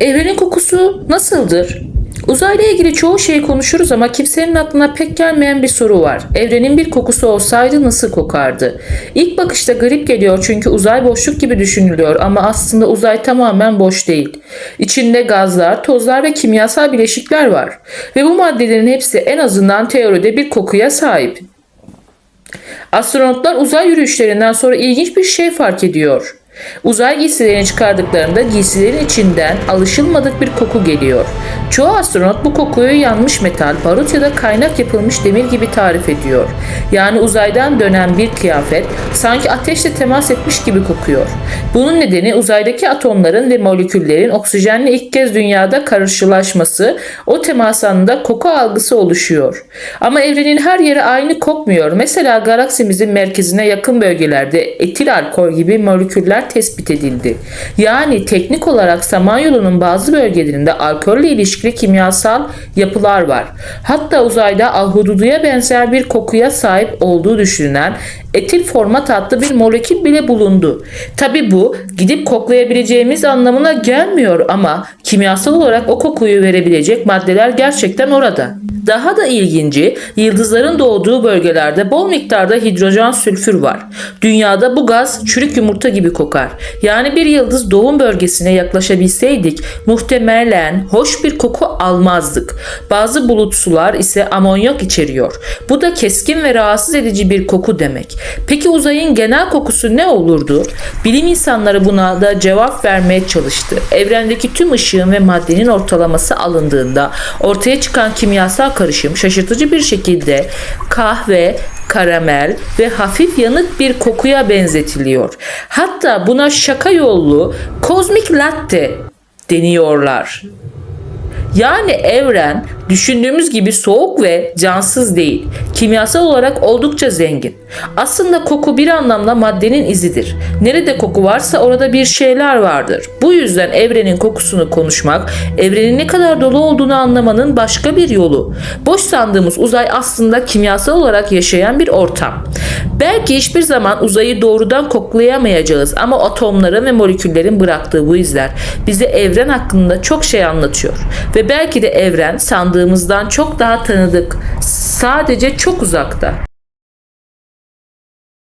Evrenin kokusu nasıldır? Uzayla ilgili çoğu şeyi konuşuruz ama kimsenin aklına pek gelmeyen bir soru var. Evrenin bir kokusu olsaydı nasıl kokardı? İlk bakışta garip geliyor çünkü uzay boşluk gibi düşünülüyor ama aslında uzay tamamen boş değil. İçinde gazlar, tozlar ve kimyasal bileşikler var. Ve bu maddelerin hepsi en azından teoride bir kokuya sahip. Astronotlar uzay yürüyüşlerinden sonra ilginç bir şey fark ediyor. Uzay giysilerini çıkardıklarında giysilerin içinden alışılmadık bir koku geliyor. Çoğu astronot bu kokuyu yanmış metal, barut ya da kaynak yapılmış demir gibi tarif ediyor. Yani uzaydan dönen bir kıyafet sanki ateşle temas etmiş gibi kokuyor. Bunun nedeni uzaydaki atomların ve moleküllerin oksijenle ilk kez dünyada karşılaşması, o temas anında koku algısı oluşuyor. Ama evrenin her yeri aynı kokmuyor. Mesela galaksimizin merkezine yakın bölgelerde etil alkol gibi moleküller tespit edildi. Yani teknik olarak Samanyolu'nun bazı bölgelerinde alkolle ilişkili kimyasal yapılar var. Hatta uzayda ahududuya benzer bir kokuya sahip olduğu düşünülen etil format adlı bir molekül bile bulundu. Tabi bu gidip koklayabileceğimiz anlamına gelmiyor ama kimyasal olarak o kokuyu verebilecek maddeler gerçekten orada. Daha da ilginci yıldızların doğduğu bölgelerde bol miktarda hidrojen sülfür var. Dünyada bu gaz çürük yumurta gibi kokar. Yani bir yıldız doğum bölgesine yaklaşabilseydik muhtemelen hoş bir koku almazdık. Bazı bulut sular ise amonyak içeriyor. Bu da keskin ve rahatsız edici bir koku demek. Peki uzayın genel kokusu ne olurdu? Bilim insanları buna da cevap vermeye çalıştı. Evrendeki tüm ışığın ve maddenin ortalaması alındığında ortaya çıkan kimyasal karışım şaşırtıcı bir şekilde kahve, karamel ve hafif yanık bir kokuya benzetiliyor. Hatta buna şaka yollu kozmik latte deniyorlar. Yani evren düşündüğümüz gibi soğuk ve cansız değil. Kimyasal olarak oldukça zengin. Aslında koku bir anlamda maddenin izidir. Nerede koku varsa orada bir şeyler vardır. Bu yüzden evrenin kokusunu konuşmak, evrenin ne kadar dolu olduğunu anlamanın başka bir yolu. Boş sandığımız uzay aslında kimyasal olarak yaşayan bir ortam. Belki hiçbir zaman uzayı doğrudan koklayamayacağız ama atomların ve moleküllerin bıraktığı bu izler bize evren hakkında çok şey anlatıyor. Ve belki de evren sandığımızdan çok daha tanıdık. Sadece çok uzakta.